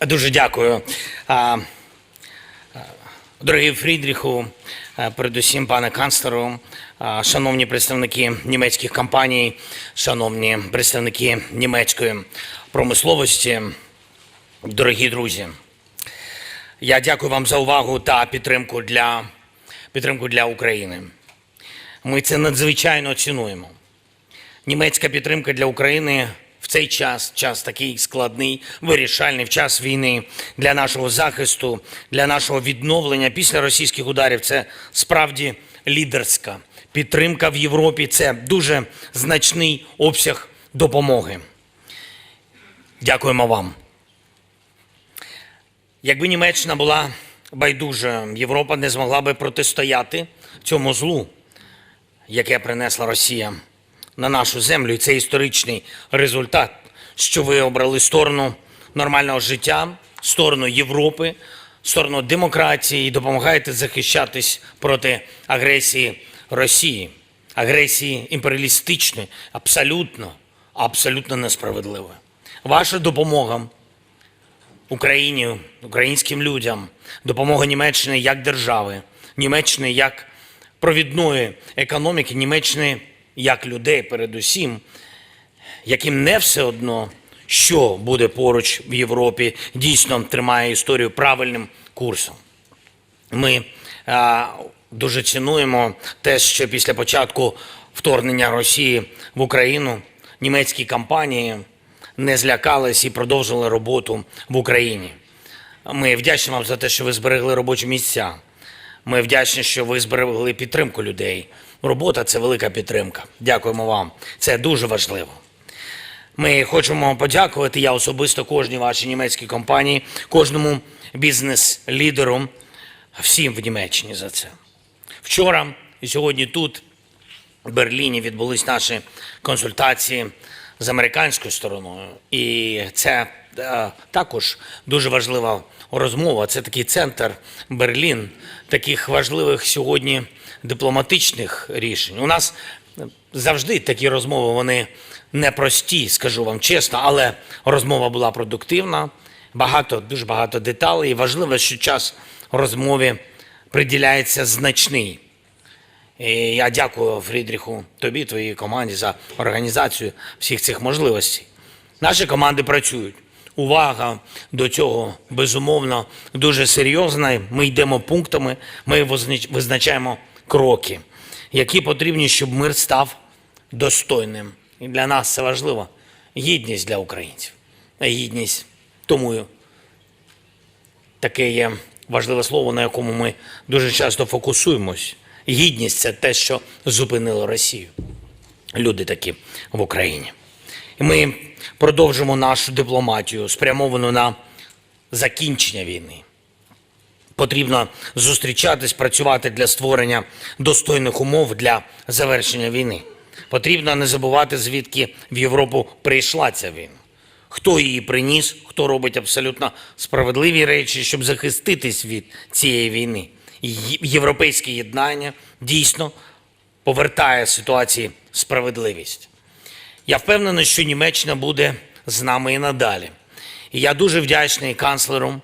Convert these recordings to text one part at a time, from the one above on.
Дуже дякую. Дорогий Фрідріху, передусім, пане канцлеру, шановні представники німецьких компаній, шановні представники німецької промисловості, дорогі друзі. Я дякую вам за увагу та підтримку для, підтримку для України. Ми це надзвичайно цінуємо. Німецька підтримка для України цей час, час такий складний, вирішальний, в час війни для нашого захисту, для нашого відновлення після російських ударів. Це справді лідерська підтримка в Європі. Це дуже значний обсяг допомоги. Дякуємо вам. Якби Німеччина була байдужа, Європа не змогла би протистояти цьому злу, яке принесла Росія на нашу землю. І це історичний результат, що ви обрали сторону нормального життя, сторону Європи, сторону демократії і допомагаєте захищатись проти агресії Росії, агресії імперіалістичної, абсолютно, абсолютно несправедливої. Ваша допомога Україні, українським людям, допомога Німеччини як держави, Німеччини як провідної економіки, Німеччини як людей, передусім, яким не все одно, що буде поруч в Європі, дійсно тримає історію правильним курсом. Ми а, дуже цінуємо те, що після початку вторгнення Росії в Україну німецькі компанії не злякались і продовжили роботу в Україні. Ми вдячні вам за те, що ви зберегли робочі місця. Ми вдячні, що ви зберегли підтримку людей. Робота це велика підтримка. Дякуємо вам. Це дуже важливо. Ми хочемо подякувати я особисто кожній вашій німецькій компанії, кожному бізнес-лідеру, всім в Німеччині за це. Вчора і сьогодні тут, в Берліні, відбулись наші консультації з американською стороною. І це також дуже важлива розмова. Це такий центр Берлін, таких важливих сьогодні дипломатичних рішень. У нас завжди такі розмови вони непрості, скажу вам чесно, але розмова була продуктивна, багато, дуже багато деталей. І важливо, що час розмові приділяється значний. І я дякую Фрідріху, тобі, твоїй команді за організацію всіх цих можливостей. Наші команди працюють. Увага до цього безумовно дуже серйозна. Ми йдемо пунктами, ми визначаємо кроки, які потрібні, щоб мир став достойним. І для нас це важливо. Гідність для українців. Гідність тому таке є важливе слово, на якому ми дуже часто фокусуємось. Гідність це те, що зупинило Росію. Люди такі в Україні. І ми продовжимо нашу дипломатію, спрямовану на закінчення війни. Потрібно зустрічатись, працювати для створення достойних умов для завершення війни. Потрібно не забувати, звідки в Європу прийшла ця війна. Хто її приніс, хто робить абсолютно справедливі речі, щоб захиститись від цієї війни. Європейське єднання дійсно повертає ситуації справедливість. Я впевнений, що Німеччина буде з нами і надалі. І я дуже вдячний канцлеру,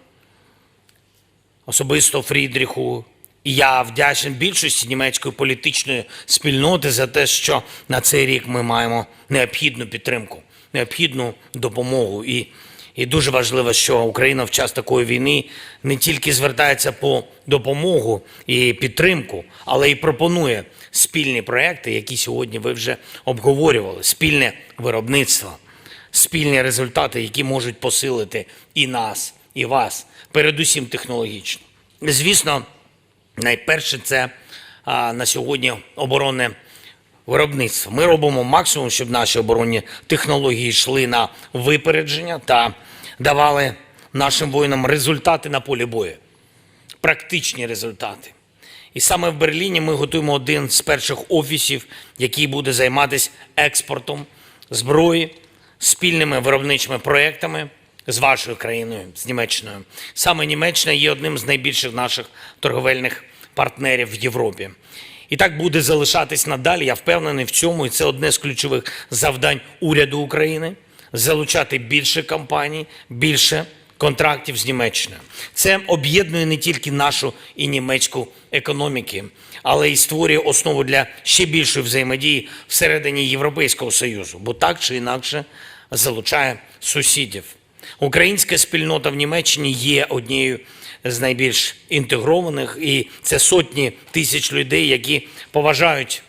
особисто Фрідріху. І я вдячний більшості німецької політичної спільноти за те, що на цей рік ми маємо необхідну підтримку, необхідну допомогу. І, і дуже важливо, що Україна в час такої війни не тільки звертається по допомогу і підтримку, але й пропонує спільні проекти, які сьогодні ви вже обговорювали, спільне виробництво спільні результати, які можуть посилити і нас, і вас, передусім технологічно. Звісно, найперше це на сьогодні оборонне виробництво. Ми робимо максимум, щоб наші оборонні технології йшли на випередження та давали нашим воїнам результати на полі бою, практичні результати. І саме в Берліні ми готуємо один з перших офісів, який буде займатися експортом зброї, спільними виробничими проектами з вашою країною, з Німеччиною. Саме Німеччина є одним з найбільших наших торговельних партнерів в Європі. І так буде залишатись надалі. Я впевнений в цьому, і це одне з ключових завдань уряду України залучати більше компаній, більше контрактів з Німеччиною. Це об'єднує не тільки нашу і німецьку економіки, але й створює основу для ще більшої взаємодії всередині Європейського Союзу, бо так чи інакше залучає сусідів. Українська спільнота в Німеччині є однією з найбільш інтегрованих, і це сотні тисяч людей, які поважають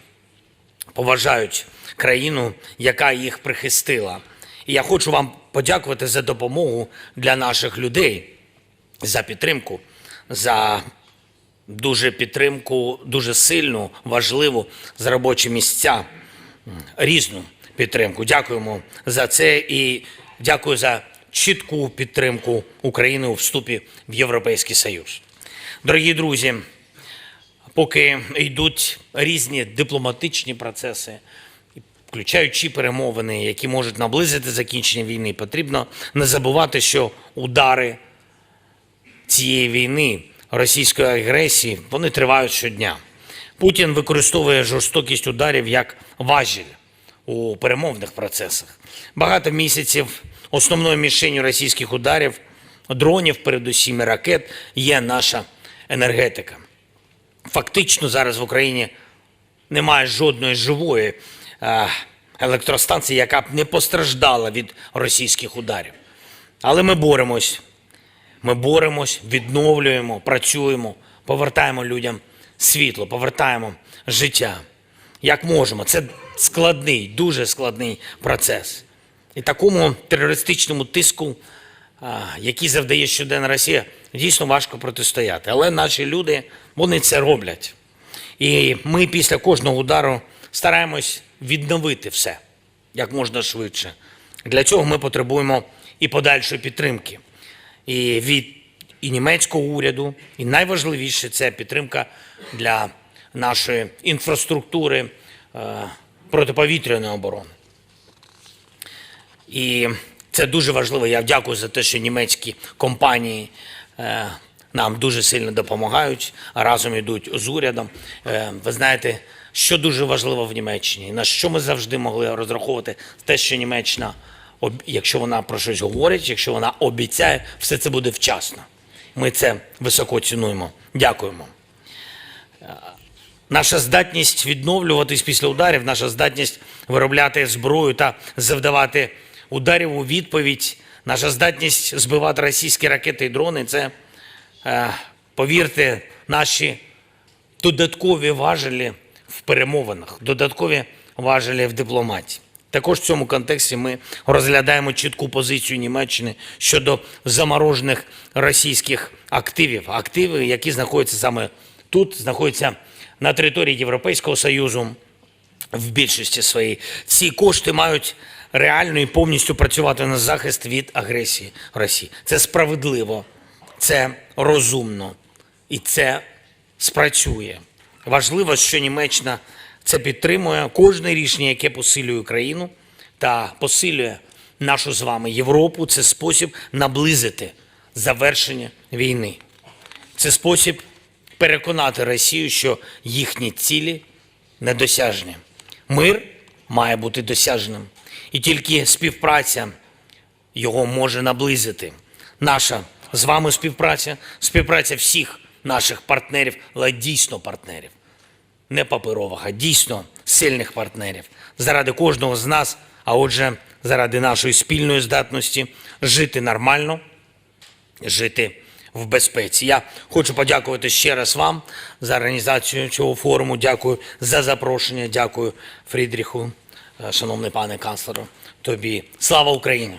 поважають країну, яка їх прихистила. І я хочу вам подякувати за допомогу для наших людей, за підтримку, за дуже підтримку, дуже сильну, важливу за робочі місця, різну підтримку. Дякуємо за це і дякую за чітку підтримку України у вступі в Європейський Союз. Дорогі друзі, поки йдуть різні дипломатичні процеси, включаючи перемовини, які можуть наблизити закінчення війни, потрібно не забувати, що удари цієї війни, російської агресії, вони тривають щодня. Путін використовує жорстокість ударів як важіль у перемовних процесах. Багато місяців основною мішенью російських ударів, дронів, передусім і ракет, є наша енергетика. Фактично зараз в Україні немає жодної живої е, електростанції, яка б не постраждала від російських ударів. Але ми боремось. Ми боремось, відновлюємо, працюємо, повертаємо людям світло, повертаємо життя. Як можемо. Це складний, дуже складний процес. І такому терористичному тиску, який завдає щоденна Росія, дійсно важко протистояти. Але наші люди, вони це роблять. І ми після кожного удару стараємось відновити все як можна швидше. Для цього ми потребуємо і подальшої підтримки. І від і німецького уряду, і найважливіше це підтримка для нашої інфраструктури е, протиповітряної оборони. І це дуже важливо. Я дякую за те, що німецькі компанії е, нам дуже сильно допомагають, разом йдуть з урядом. Е, ви знаєте, що дуже важливо в Німеччині, на що ми завжди могли розраховувати, те, що Німеччина, якщо вона про щось говорить, якщо вона обіцяє, все це буде вчасно. Ми це високо цінуємо. Дякуємо. Наша здатність відновлюватись після ударів, наша здатність виробляти зброю та завдавати ударів у відповідь, наша здатність збивати російські ракети і дрони це, е, повірте, наші додаткові важелі в перемовинах, додаткові важелі в дипломатії. Також в цьому контексті ми розглядаємо чітку позицію Німеччини щодо заморожених російських активів, активи, які знаходяться саме тут, знаходяться на території Європейського Союзу в більшості своїй. Ці кошти мають реально і повністю працювати на захист від агресії Росії. Це справедливо, це розумно і це спрацює. Важливо, що Німеччина це підтримує кожне рішення, яке посилює Україну та посилює нашу з вами Європу. Це спосіб наблизити завершення війни. Це спосіб переконати Росію, що їхні цілі недосяжні. Мир має бути досяжним, і тільки співпраця його може наблизити. Наша з вами співпраця, співпраця всіх наших партнерів, але дійсно партнерів, не паперових, а дійсно сильних партнерів, заради кожного з нас, а отже, заради нашої спільної здатності жити нормально, жити в безпеці. Я хочу подякувати ще раз вам за організацію цього форуму. Дякую за запрошення. Дякую Фрідріху, Е, шановний пане канцлере, тобі. Слава Україні!